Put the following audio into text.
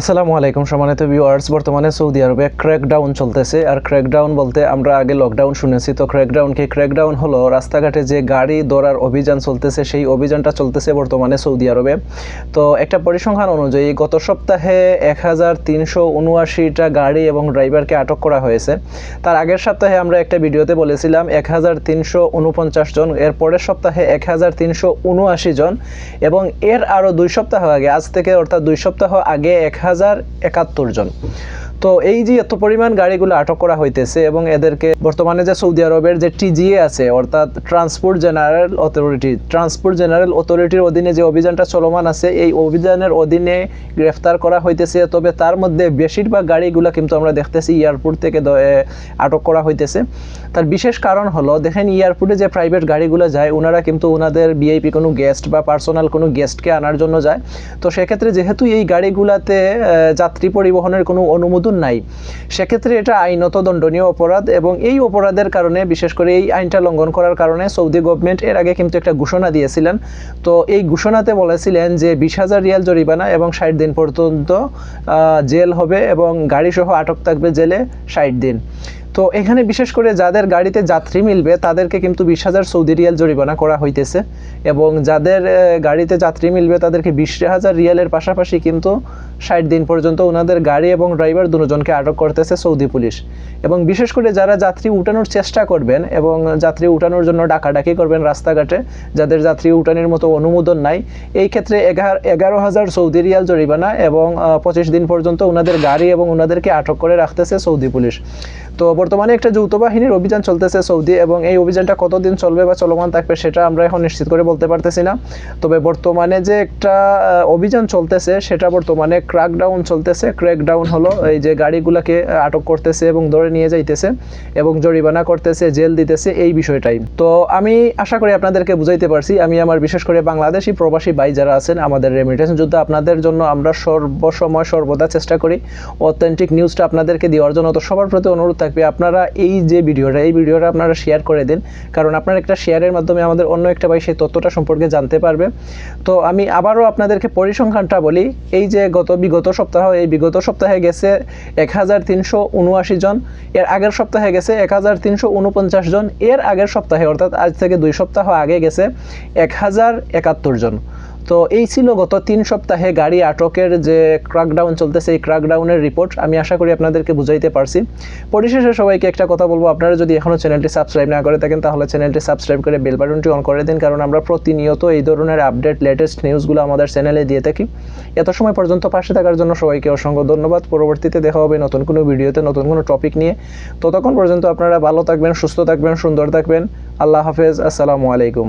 আসসালামু আলাইকুম সম্মানিত ভিউয়ার্স বর্তমানে সৌদি আরবে ক্র্যাকডাউন চলতেছে। আর ক্র্যাকডাউন বলতে আমরা আগে লকডাউন শুনেছি। তো ক্র্যাকডাউন কি? ক্র্যাকডাউন হলো রাস্তাঘাটে যে গাড়ি দৌড়ার অভিযান চলতেছে, সেই অভিযানটা চলতেছে বর্তমানে সৌদি আরবে। তো একটা পরিসংখ্যান অনুযায়ী গত সপ্তাহে এক হাজার তিনশো উনআশিটা গাড়ি এবং ড্রাইভারকে আটক করা হয়েছে। তার আগের সপ্তাহে আমরা একটা ভিডিওতে বলেছিলাম এক হাজার তিনশো উনপঞ্চাশ জন, এর পরের সপ্তাহে এক হাজার তিনশো উনআশি জন এবং এর আরও দুই সপ্তাহ আগে, আজ থেকে অর্থাৎ দুই সপ্তাহ আগে এক হাজার একাত্তর জন। তো এই যে এত পরিমাণ গাড়িগুলো আটক করা হইতেছে এবং এদেরকে বর্তমানে যে সৌদি আরবের যে টিজিএ আছে, অর্থাৎ transport general authority transport general অথরিটির অধীনে যে অভিযানটা চলমান আছে, এই অভিযানের অধীনে গ্রেফতার করা হইতেছে। তবে তার মধ্যে বেশিরভাগ গাড়িগুলো কিন্তু আমরা দেখতেছি এয়ারপোর্ট থেকে আটক করা হইতেছে। তার বিশেষ কারণ হলো, দেখেন এয়ারপোর্টে যে প্রাইভেট গাড়িগুলো যায় ওনারা কিন্তু ওনাদের বিআইপি কোনো গেস্ট বা পার্সোনাল কোনো গেস্টকে আনার জন্য যায়। তো সেক্ষেত্রে যেহেতু এই গাড়িগুলাতে যাত্রী পরিবহনের কোনো অনুমোদন নাই। সেক্ষেত্রে এটা আইনত দণ্ডনীয় অপরাধ এবং এই অপরাধের কারণে, বিশেষ করে এই আইনটা লঙ্ঘন করার কারণে সৌদি গভর্নমেন্ট এর আগে কিন্তু একটা ঘোষণা দিয়েছিলেন। তো এই ঘোষণাতে বলেছিলেন যে বিশ হাজার রিয়াল জরিমানা এবং ষাট দিন পর্যন্ত জেল হবে এবং গাড়িসহ আটক থাকবে জেলে ষাট দিন। তো এখানে বিশেষ করে যাদের গাড়িতে যাত্রী মিলবে, তাদেরকে কিন্তু বিশ হাজার সৌদি রিয়াল জরিমানা করা হইতেছে এবং যাদের গাড়িতে যাত্রী মিলবে, তাদেরকে বিশ হাজার রিয়ালের পাশাপাশি কিন্তু ষাট দিন পর্যন্ত ওনাদের গাড়ি এবং ড্রাইভার দুজনকে আটক করতেছে সৌদি পুলিশ। এবং বিশেষ করে যারা যাত্রী উঠানোর চেষ্টা করবেন এবং যাত্রী উঠানোর জন্য ডাকাডাকি করবেন রাস্তাঘাটে, যাদের যাত্রী উঠানোর মতো অনুমোদন নাই, এই ক্ষেত্রে এগারো এগারো হাজার সৌদি রিয়াল জরিমানা এবং পঁচিশ দিন পর্যন্ত ওনাদের গাড়ি এবং ওনাদেরকে আটক করে রাখতেছে সৌদি পুলিশ। তো বর্তমানে একটা যৌথ বাহিনীর অভিযান চলতেছে সৌদি এবং এই অভিযানটা কতদিন চলবে বা চলমান থাকবে সেটা আমরা এখন নিশ্চিত করে বলতে পারতেছি না। তবে বর্তমানে যে একটা অভিযান চলতেছে সেটা বর্তমানে ক্র্যাকডাউন চলতেছে। ক্র্যাকডাউন হলো এই যে গাড়িগুলোকে আটক করতেছে এবং ধরে নিয়ে যাইতেছে এবং জরিমানা করতেছে, জেল দিতেছে এই বিষয়টাই। তো আমি আশা করি আপনাদেরকে বুঝাইতে পারছি। আমি আমার বিশেষ করে বাংলাদেশি প্রবাসী ভাই যারা আছেন, আমাদের রেমিটেন্স যুদ্ধ, আপনাদের জন্য আমরা সর্বসময় সর্বদা চেষ্টা করি। অথেন্টিক নিউজটা আপনাদেরকে দেওয়ার জন্য। তো সবার প্রতি অনুরোধ থাকবে আপনারা এই যে ভিডিওটা, এই ভিডিওটা আপনারা শেয়ার করে দিন। কারণ আপনার একটা শেয়ারের মাধ্যমে আমাদের অন্য একটা ভাই সেই তথ্যটা সম্পর্কে জানতে পারবে। তো আমি আবারও আপনাদেরকে পরিসংখ্যানটা বলি। এই যে গত, বিগত সপ্তাহ, এই বিগত সপ্তাহে গেছে এক হাজার তিনশো উনআশি জন। এর আগের সপ্তাহে গেছে এক হাজার তিনশো উনপঞ্চাশ জন। এর আগের সপ্তাহে, অর্থাৎ আজ থেকে দুই সপ্তাহ আগে গেছে এক হাজার একাত্তর জন। তো এই ছিল গত তিন সপ্তাহে গাড়ি আটকের যে ক্রাকডাউন চলতেছে, এই ক্রাকডাউনের রিপোর্ট আমি আশা করি আপনাদেরকে বুঝাইতে পারছি। পরিশেষে সবাইকে একটা কথা বলব, আপনারা যদি এখনও চ্যানেলটি সাবস্ক্রাইব না করে থাকেন, তাহলে চ্যানেলটি সাবস্ক্রাইব করে বেল বাটনটি অন করে দিন, কারণ আমরা প্রতিনিয়ত এই ধরনের আপডেট লেটেস্ট নিউজগুলো আমাদের চ্যানেলে দিয়ে থাকি। এত সময় পর্যন্ত পাশে থাকার জন্য সবাইকে অসংখ্য ধন্যবাদ। পরবর্তীতে দেখা হবে নতুন কোনো ভিডিওতে, নতুন কোনো টপিক নিয়ে। ততক্ষণ পর্যন্ত আপনারা ভালো থাকবেন, সুস্থ থাকবেন, সুন্দর থাকবেন। আল্লাহ হাফেজ, আসসালামু আলাইকুম।